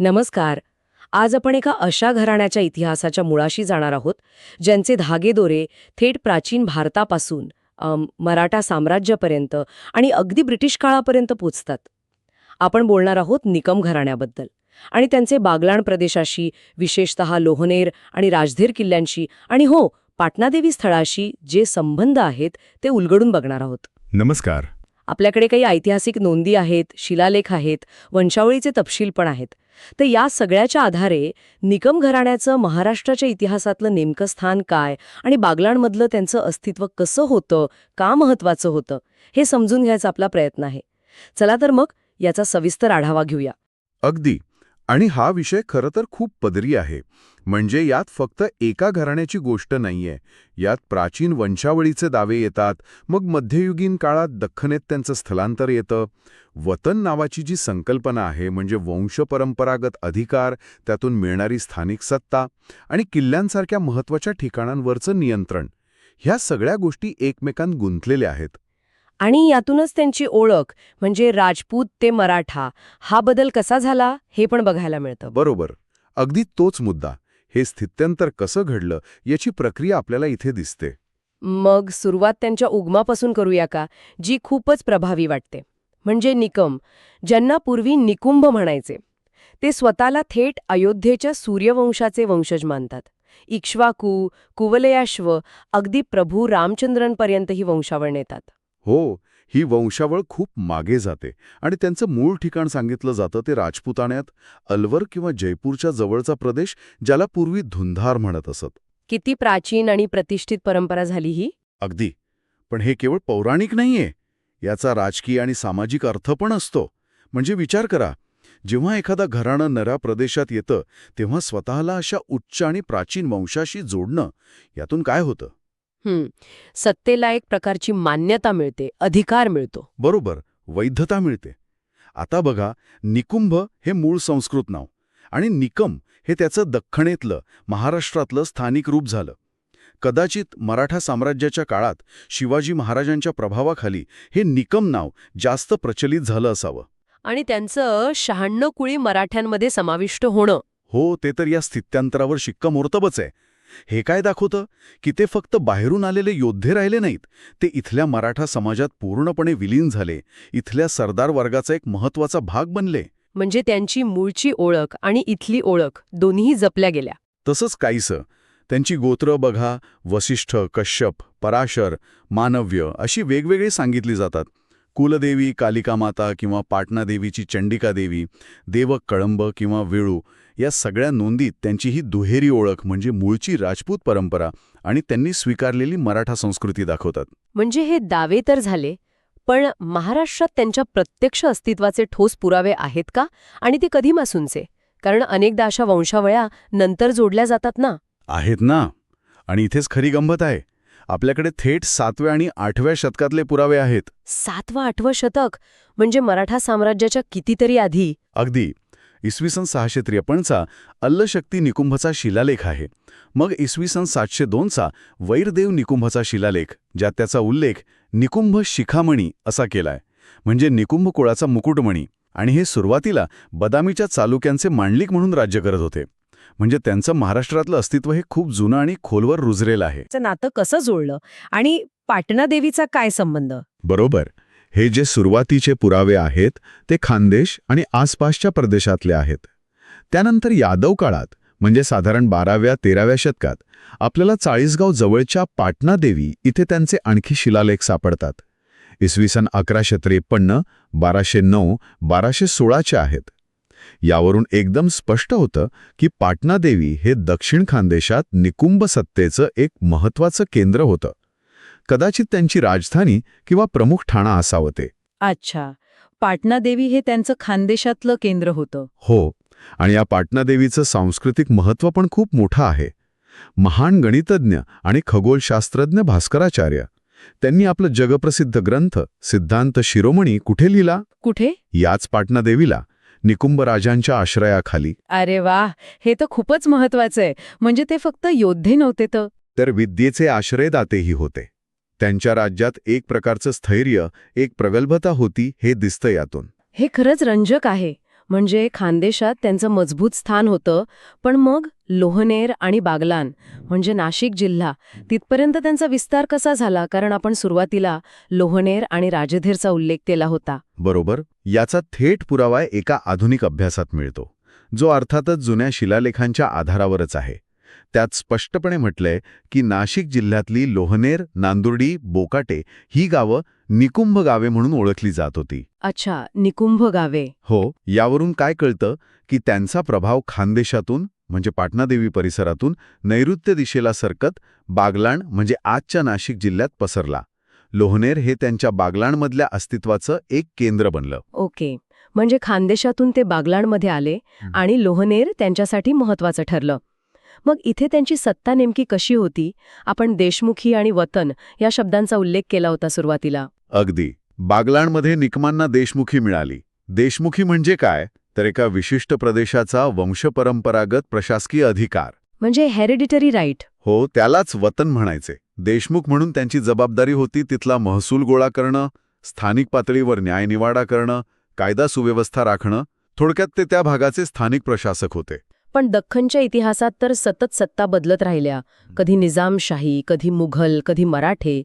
नमस्कार. आज आपण एका अशा घराण्याच्या इतिहासाच्या मुळाशी जाणार आहोत ज्यांचे धागेदोरे थेट प्राचीन भारतापासून मराठा साम्राज्यापर्यंत आणि अगदी ब्रिटिश काळापर्यंत पोचतात. आपण बोलणार आहोत निकम घराण्याबद्दल आणि त्यांचे बागलाण प्रदेशाशी विशेषतः लोहनेर आणि राजधीर किल्ल्यांशी आणि हो पाटणादेवी स्थळाशी जे संबंध आहेत ते उलगडून बघणार आहोत. नमस्कार. आपल्याकडे काही ऐतिहासिक नोंदी आहेत शिलालेख आहेत वंशावळीचे तपशील पण आहेत. तर या सगळ्याच्या आधारे निकम घराण्याचं महाराष्ट्राच्या इतिहासातलं नेमकं स्थान काय आणि बागलाणमधलं त्यांचं अस्तित्व कसं होतं का महत्वाचं होतं हे समजून घ्यायचा आपला प्रयत्न आहे. चला तर मग याचा सविस्तर आढावा घेऊया. अगदी. आणि हा विषय खरं तर खूप पदरी आहे. म्हणजे यात फक्त एका घराण्याची गोष्ट नाहीये. यात प्राचीन वंशावळीचे दावे येतात मग मध्ययुगीन काळात दख्खनेत त्यांचं स्थलांतर येतं. वतन नावाची जी संकल्पना आहे म्हणजे वंशपरंपरागत अधिकार त्यातून मिळणारी स्थानिक सत्ता आणि किल्ल्यांसारख्या महत्त्वाच्या ठिकाणांवरचं नियंत्रण ह्या सगळ्या गोष्टी एकमेकांत गुंतलेल्या आहेत. आणि यातूनच त्यांची ओळख म्हणजे राजपूत ते मराठा हा बदल कसा झाला हे पण बघायला मिळतं. बरोबर. अगदी तोच मुद्दा. हे स्थित्यंतर कसं घडलं याची प्रक्रिया आपल्याला इथे दिसते. मग सुरुवात त्यांच्या उगमापासून करूया का जी खूपच प्रभावी वाटते. म्हणजे निकम ज्यांना पूर्वी निकुंभ म्हणायचे. ते स्वतःला थेट अयोध्येच्या सूर्यवंशाचे वंशज मानतात. इक्ष्वाकू कुवलयाश्व अगदी प्रभू रामचंद्रांपर्यंत ही वंशावळ नेतात. हो ही वंशावळ खूप मागे जाते आणि त्यांचं मूळ ठिकाण सांगितलं जातं ते राजपुताण्यात अलवर किंवा जयपूरच्या जवळचा प्रदेश ज्याला पूर्वी धुंधार म्हणत असत. किती प्राचीन आणि प्रतिष्ठित परंपरा झाली ही? अगदी. पण हे केवळ पौराणिक नाहीये. याचा राजकीय आणि सामाजिक अर्थ पण असतो. म्हणजे विचार करा जेव्हा एखादा घराणं नऱ्या प्रदेशात येतं तेव्हा स्वतःला अशा उच्च आणि प्राचीन वंशाशी जोडणं यातून काय होतं? हं, सत्तेला एक प्रकारची मान्यता मिळते अधिकार मिळतो. बरोबर वैधता मिळते. आता बघा निकुंभ हे मूळ संस्कृत नाव आणि निकम हे त्याचं दख्खणेतलं महाराष्ट्रातलं स्थानिक रूप झालं. कदाचित मराठा साम्राज्याच्या काळात शिवाजी महाराजांच्या प्रभावाखाली हे निकम नाव जास्त प्रचलित झालं असावं. आणि त्यांचं शहाण्णव कुळी मराठ्यांमध्ये समाविष्ट होणं. हो ते तर या स्थित्यांतरावर शिक्कामोर्तबच आहे. हे काय दाखवतं? की ते फक्त बाहेरून आलेले योद्धे राहिले नाहीत. ते इथल्या मराठा समाजात पूर्णपणे विलीन झाले. इथल्या सरदार वर्गाचा एक महत्त्वाचा भाग बनले. म्हणजे त्यांची मूळची ओळख आणि इथली ओळख दोन्ही जपल्या गेल्या. तसंच काहीसं. त्यांची गोत्र बघा वसिष्ठ कश्यप पराशर मानव्य अशी वेगवेगळी सांगितली जातात. कुलदेवी कालिकामाता किंवा पाटणादेवीची चंडिका देवी देवक कळंब किंवा वेळू या सगळ्या नोंदीत त्यांची ही दुहेरी ओळख म्हणजे मूळची राजपूत परंपरा आणि त्यांनी स्वीकारलेली मराठा संस्कृती दाखवतात. म्हणजे हे दावे तर झाले पण महाराष्ट्रात त्यांच्या प्रत्यक्ष अस्तित्वाचे ठोस पुरावे आहेत का? आणि ते कधीपासूनचे कारण अनेकदा अशा वंशावळ्या नंतर जोडल्या जातात ना? आहेत ना. आणि इथेच खरी गंमत आहे. आपल्याकडे थेट सातव्या आणि आठव्या शतकातले पुरावे आहेत. सातवा आठवं शतक? म्हणजे मराठा साम्राज्याच्या कितीतरी आधी? अगदी. इसवी सन सहाशे त्रेपन्नचा अल्लशक्ती निकुंभचा शिलालेख आहे. मग इसवी सन सातशे दोनचा वैरदेव निकुंभचा शिलालेख ज्यात त्याचा उल्लेख निकुंभ शिखामणी असा केलाय. म्हणजे निकुंभ कुळाचा मुकुटमणी. आणि हे सुरुवातीला बदामीच्या चालुक्यांचे मांडलिक म्हणून राज्य करत होते. म्हणजे त्यांचं महाराष्ट्रातलं अस्तित्व हे खूप जुनं आणि खोलवर रुजरेलं आहे. नातं कसं जोडलं आणि पाटणा देवीचा काय संबंध? बरोबर. हे जे सुरुवातीचे पुरावे आहेत ते खानदेश आणि आसपासच्या प्रदेशातले आहेत. त्यानंतर यादव काळात म्हणजे साधारण बाराव्या तेराव्या शतकात आपल्याला चाळीसगाव जवळच्या पाटणा देवी इथे त्यांचे आणखी शिलालेख सापडतात. इसवी सन अकराशे त्रेपन्न बाराशे नऊ बाराशे सोळाचे आहेत. यावरून एकदम स्पष्ट होतं की पाटणा देवी हे दक्षिण खानदेशात निकुंभ सत्तेचं एक महत्वाचं केंद्र होतं. कदाचित त्यांची राजधानी किंवा प्रमुख ठाणा असावं ते अच्छा. पाटणा देवी हे त्यांचं खानदेशातलं केंद्र होतं. हो आणि या पाटणा देवीचं सांस्कृतिक महत्त्व पण खूप मोठं आहे. महान गणितज्ञ आणि खगोलशास्त्रज्ञ भास्कराचार्य. त्यांनी आपलं जगप्रसिद्ध ग्रंथ सिद्धांत शिरोमणी कुठे लिहिला? कुठे? याच पाटणा देवीला निकुंभ राजांच्या आश्रयाखाली. अरे वा हे तर खूपच महत्वाचं आहे. म्हणजे ते फक्त योद्धे नव्हते तर विद्येचे आश्रयदातेही होते. त्यांच्या राज्यात एक प्रकारचं स्थैर्य एक प्रगल्भता होती हे दिसतं यातून. हे खरंच रंजक आहे. म्हणजे खानदेशात त्यांचं मजबूत स्थान होतं पण मग लोहनेर आणि बागलान म्हणजे नाशिक जिल्हा तिथपर्यंत त्यांचा विस्तार कसा झाला? कारण आपण सुरुवातीला लोहनेर आणि राजधीरचा उल्लेख केला होता. बरोबर. याचा थेट पुरावा एका आधुनिक अभ्यासात मिळतो. जो अर्थातच जुन्या शिलालेखांच्या आधारावरच आहे. त्यात स्पष्टपणे म्हटलंय की नाशिक जिल्ह्यातली लोहनेर नांदुर्डी बोकाटे ही गावं निकुंभ गावे म्हणून ओळखली जात होती. अच्छा निकुंभ गावे. हो यावरून काय कळतं की त्यांचा प्रभाव खानदेशातून म्हणजे पाटणादेवी परिसरातून नैऋत्य दिशेला सरकत बागलाण म्हणजे आजच्या नाशिक जिल्ह्यात पसरला. लोहनेर हे त्यांच्या बागलाणमधल्या अस्तित्वाचं एक केंद्र बनलं. ओके म्हणजे खानदेशातून ते बागलाणमध्ये आले. आणि लोहनेर त्यांच्यासाठी महत्वाचं ठरलं. मग इथे त्यांची सत्ता नेमकी कशी होती? आपण देशमुखी आणि वतन या शब्दांचा उल्लेख केला होता सुरुवातीला. अगदी. बागलाणमध्ये निकमांना देशमुखी मिळाली. देशमुखी म्हणजे काय? तर एका विशिष्ट प्रदेशाचा वंशपरंपरागत प्रशासकीय अधिकार. म्हणजे हेरिडिटरी राईट. हो त्यालाच वतन म्हणायचे. देशमुख म्हणून त्यांची जबाबदारी होती तिथला महसूल गोळा करणं स्थानिक पातळीवर न्यायनिवाडा करणं कायदा सुव्यवस्था राखणं. थोडक्यात ते त्या भागाचे स्थानिक प्रशासक होते. पण दख्खनच्या इतिहासात तर सतत सत्ता बदलत राहिल्या. कधी निजामशाही कधी मुघल कधी मराठे.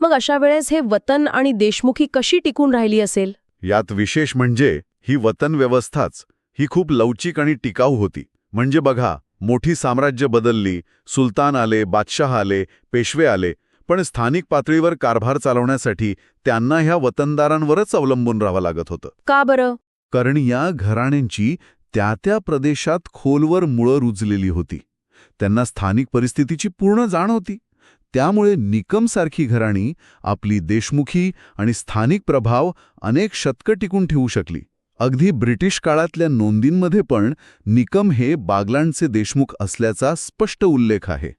मग अशा वेळेस हे वतन आणि देशमुखी कशी टिकून राहिली असेल? यात विशेष म्हणजे ही वतन व्यवस्थाच ही खूप लवचिक आणि टिकाऊ होती. म्हणजे बघा मोठी साम्राज्य बदलली सुलतान आले बादशाह आले पेशवे आले. पण स्थानिक पातळीवर कारभार चालवण्यासाठी त्यांना ह्या वतनदारांवरच अवलंबून राहावं लागत होतं. का बरं? कारण या घराण्यांची त्या त्या प्रदेशात खोलवर मुळं रुजलेली होती. त्यांना स्थानिक परिस्थितीची पूर्ण जाण होती. त्यामुळे निकमसारखी घराणी आपली देशमुखी आणि स्थानिक प्रभाव अनेक शतकं टिकून ठेवू शकली. अगदी ब्रिटिश काळातल्या नोंदींमध्ये पण निकम हे बागलांडचे देशमुख असल्याचा स्पष्ट उल्लेख आहे.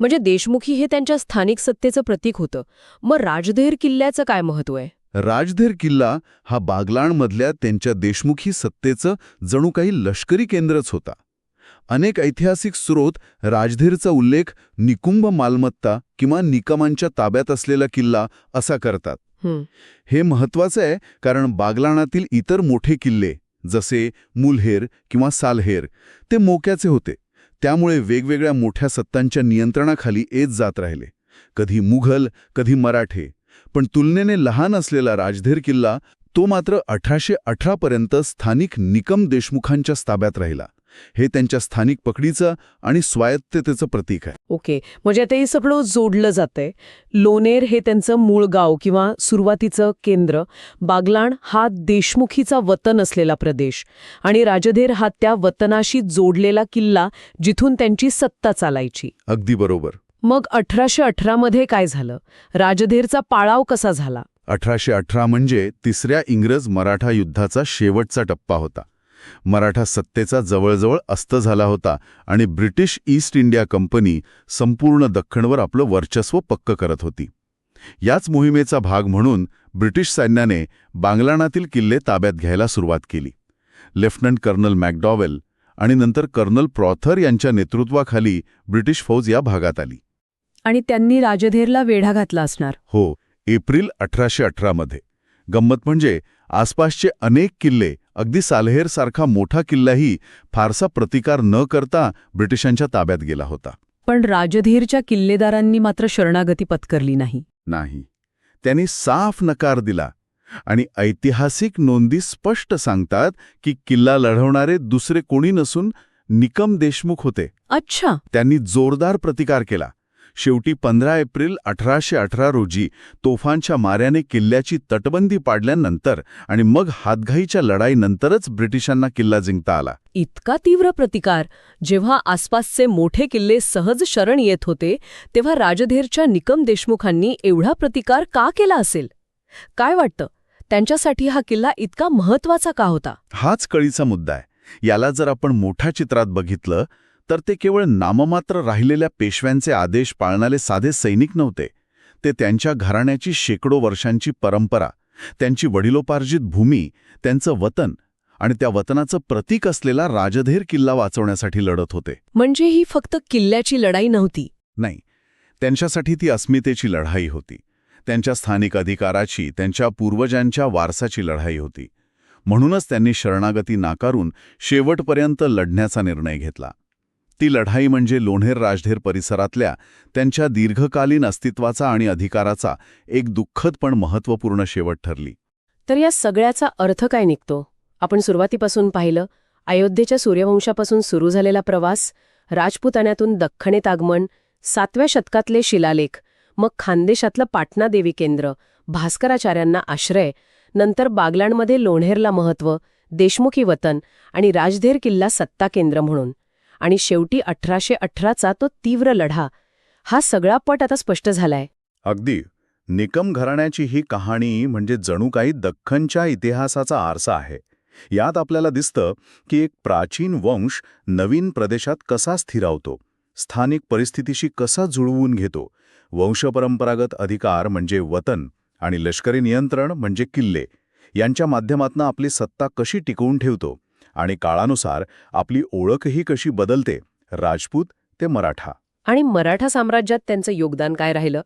म्हणजे देशमुखी हे त्यांच्या स्थानिक सत्तेचं प्रतीक होतं. मग राजधेर किल्ल्याचं काय महत्त्व आहे? राजधेर किल्ला हा बागलाणमधल्या त्यांच्या देशमुखी सत्तेचं जणू काही लष्करी केंद्रच होता. अनेक ऐतिहासिक स्रोत राजधीरचा उल्लेख निकुंभ मालमत्ता किंवा निकमांच्या ताब्यात असलेला किल्ला असा करतात. हं. महत्वाचं आहे कारण बागलाणातील इतर मोठे किल्ले जसे मुलहेर किंवा सालहेर ते मोक्याचे होते. त्यामुळे वेगवेगळ्या मोठ्या सत्तांच्या नियंत्रणाखाली येत जात राहिले. कधी मुघल कधी मराठे पण तुलनेने लहान असलेला राजधीर किल्ला तो मात्र अठराशे अठरापर्यंत स्थानिक निकम देशमुखांच्या ताब्यात राहिला. हे त्यांच्या स्थानिक पकडीचं आणि स्वायत्ततेचं प्रतीक आहे. ओके. म्हणजे आता हे सगळं जोडलं जातंय. लोनेर हे त्यांचं मूळ गाव किंवा सुरुवातीचं केंद्र. बागलाण हा देशमुखीचा वतन असलेला प्रदेश. आणि राजधेर हा त्या वतनाशी जोडलेला किल्ला जिथून त्यांची सत्ता चालायची. अगदी बरोबर. मग अठराशे अठरामध्ये काय झालं? राजधेरचा पाळाव कसा झाला? अठराशे अठरा म्हणजे तिसऱ्या इंग्रज मराठा युद्धाचा शेवटचा टप्पा होता. मराठा सत्तेचा जवळजवळ अस्त झाला होता आणि ब्रिटिश ईस्ट इंडिया कंपनी संपूर्ण दख्खणवर आपलं वर्चस्व पक्क करत होती. याच मोहिमेचा भाग म्हणून ब्रिटिश सैन्याने बांगलाणातील किल्ले ताब्यात घ्यायला सुरुवात केली. लेफ्टनंट कर्नल मॅकडॉवेल आणि नंतर कर्नल प्रॉथर यांच्या नेतृत्वाखाली ब्रिटिश फौज या भागात आली. आणि त्यांनी राजधेरला वेढा घातला असणार. हो एप्रिल अठराशे अठरामध्ये गंमत म्हणजे आसपासचे अनेक किल्ले अगदी साल्हेरसारखा मोठा किल्लाही फारसा प्रतिकार न करता ब्रिटिशांच्या ताब्यात गेला होता. पण राजधीरच्या किल्लेदारांनी मात्र शरणागती पत्करली नाही. नाही. त्यांनी साफ नकार दिला आणि ऐतिहासिक नोंदी स्पष्ट सांगतात की किल्ला लढवणारे दुसरे कोणी नसून निकम देशमुख होते. अच्छा. त्यांनी जोरदार प्रतिकार केला. शेवटी पंधरा एप्रिल अठराशे अठरा रोजी तोफांच्या माऱ्याने किल्ल्याची तटबंदी पाडल्यानंतर आणि मग हातघाईच्या लढाईनंतरच ब्रिटिशांना किल्ला जिंकता आला. इतका तीव्र प्रतिकार जेव्हा आसपासचे मोठे किल्ले सहज शरण येत होते तेव्हा राजधेरच्या निकम देशमुखांनी एवढा प्रतिकार का केला असेल? काय वाटतं? त्यांच्यासाठी हा किल्ला इतका महत्त्वाचा का होता? हाच कळीचा मुद्दा आहे. याला जर आपण मोठ्या चित्रात बघितलं तर ते केवळ नाममात्र राहिलेल्या पेशव्यांचे आदेश पाळणारे साधे सैनिक नव्हते. ते त्यांच्या घराण्याची शेकडो वर्षांची परंपरा त्यांची वडिलोपार्जित भूमी त्यांचं वतन आणि त्या वतनाचं प्रतीक असलेला राजधेर किल्ला वाचवण्यासाठी लढत होते. म्हणजे ही फक्त किल्ल्याची लढाई नव्हती? नाही. त्यांच्यासाठी ती अस्मितेची लढाई होती. त्यांच्या स्थानिक अधिकाराची त्यांच्या पूर्वजांच्या वारसाची लढाई होती. म्हणूनच त्यांनी शरणागती नाकारून शेवटपर्यंत लढण्याचा निर्णय घेतला. ती लढाई म्हणजे लोणेर राजधेर परिसरातल्या त्यांच्या दीर्घकालीन अस्तित्वाचा आणि अधिकाराचा एक दुःखद पण महत्त्वपूर्ण शेवट ठरली. तर या सगळ्याचा अर्थ काय निघतो? आपण सुरुवातीपासून पाहिलं अयोध्येच्या सूर्यवंशापासून सुरू झालेला प्रवास राजपुतान्यातून दख्खनेत आगमन सातव्या शतकातले शिलालेख मग खानदेशातलं पाटणा देवी केंद्र भास्कराचार्यांना आश्रय नंतर बागलाणमध्ये लोणेरला महत्त्व देशमुखी वतन आणि राजधेर किल्ला सत्ता केंद्र म्हणून. आणि शेवटी अठराशे अठराचा तो तीव्र लढा. हा सगळा पट आता स्पष्ट झालाय. अगदी. निकम घराण्याची ही कहाणी म्हणजे जणू काही दख्खनच्या इतिहासाचा आरसा आहे. यात आपल्याला दिसतं की एक प्राचीन वंश नवीन प्रदेशात कसा स्थिरावतो स्थानिक परिस्थितीशी कसा जुळवून घेतो वंशपरंपरागत अधिकार म्हणजे वतन आणि लष्करी नियंत्रण म्हणजे किल्ले यांच्या माध्यमातून आपली सत्ता कशी टिकवून ठेवतो आणि काळानुसार आपली ओळखही कशी बदलते राजपूत ते मराठा. आणि मराठा साम्राज्यात त्यांचं योगदान काय राहिलं?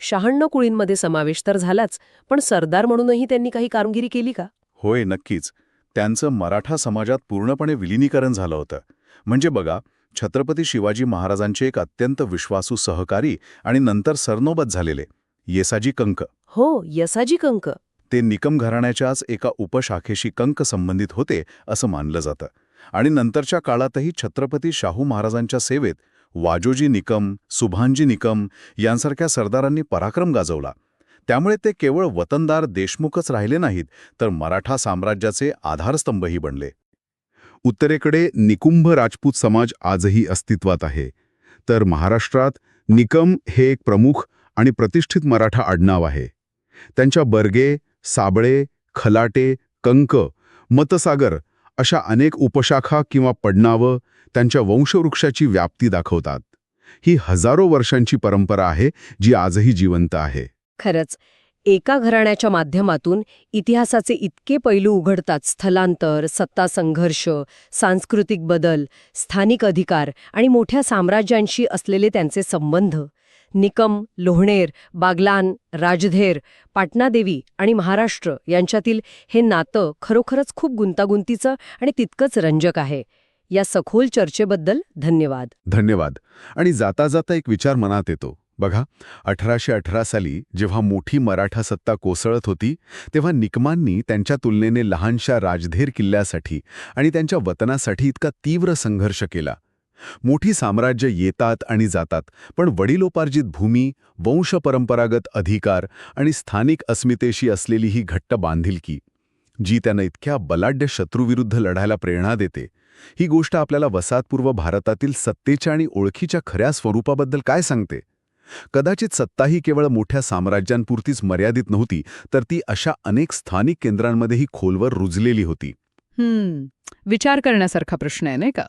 शहाण्णव कुळींमध्ये समावेश तर झालाच पण सरदार म्हणूनही त्यांनी काही कामगिरी केली का? होय नक्कीच. त्यांचं मराठा समाजात पूर्णपणे विलिनीकरण झालं होतं. म्हणजे बघा छत्रपती शिवाजी महाराजांचे एक अत्यंत विश्वासू सहकारी आणि नंतर सरनोबत झालेले येसाजी कंक. हो यसाजी कंक. ते निकम घराण्याच्याच एका उपशाखेशी कंक संबंधित होते असं मानलं जातं. आणि नंतरच्या काळातही छत्रपती शाहू महाराजांच्या सेवेत वाजोजी निकम सुभानजी निकम यांसारख्या सरदारांनी पराक्रम गाजवला. त्यामुळे ते केवळ वतनदार देशमुखच राहिले नाहीत तर मराठा साम्राज्याचे आधारस्तंभही बनले. उत्तरेकडे निकुंभ राजपूत समाज आजही अस्तित्वात आहे. तर महाराष्ट्रात निकम हे एक प्रमुख आणि प्रतिष्ठित मराठा आडनाव आहे. त्यांच्या बर्गे साबळे खलाटे कंक मतसागर अशा अनेक उपशाखा किंवा पडनावं त्यांच्या वंशवृक्षाची व्याप्ती दाखवतात. ही हजारो वर्षांची परंपरा आहे जी आजही जिवंत आहे. खरंच एका घराण्याच्या माध्यमातून इतिहासाचे इतके पैलू उघडतात. स्थलांतर सत्ता संघर्ष सांस्कृतिक बदल स्थानिक अधिकार आणि मोठ्या साम्राज्यांशी असलेले त्यांचे संबंध. निकम लोहणेर बागलान राजधेर पाटणादेवी आणि महाराष्ट्र यांच्यातील हे नातं खरोखरच खूप गुंतागुंतीचं आणि तितकंच रंजक आहे. या सखोल चर्चेबद्दल धन्यवाद. धन्यवाद. आणि जाता जाता एक विचार मनात येतो. बघा अठराशे अठरा साली जेव्हा मोठी मराठा सत्ता कोसळत होती तेव्हा निकमांनी त्यांच्या तुलनेने लहानशा राजधेर किल्ल्यासाठी आणि त्यांच्या वतनासाठी इतका तीव्र संघर्ष केला. मोठी साम्राज्य येतात आणि जातात पण वडिलोपार्जित भूमी वंशपरंपरागत अधिकार आणि स्थानिक अस्मितेशी असलेली ही घट्ट बांधिलकी जी त्यांना इतक्या बलाढ्य शत्रूविरुद्ध लढायला प्रेरणा देते ही गोष्ट आपल्याला वसाहतपूर्व भारतातील सत्तेच्या आणि ओळखीच्या खऱ्या स्वरूपाबद्दल काय सांगते? कदाचित सत्ता ही केवळ मोठ्या साम्राज्यांपुरतीच मर्यादित नव्हती तर ती अशा अनेक स्थानिक केंद्रांमध्येही खोलवर रुजलेली होती. हम्म विचार करण्यासारखा प्रश्न आहे नाही का?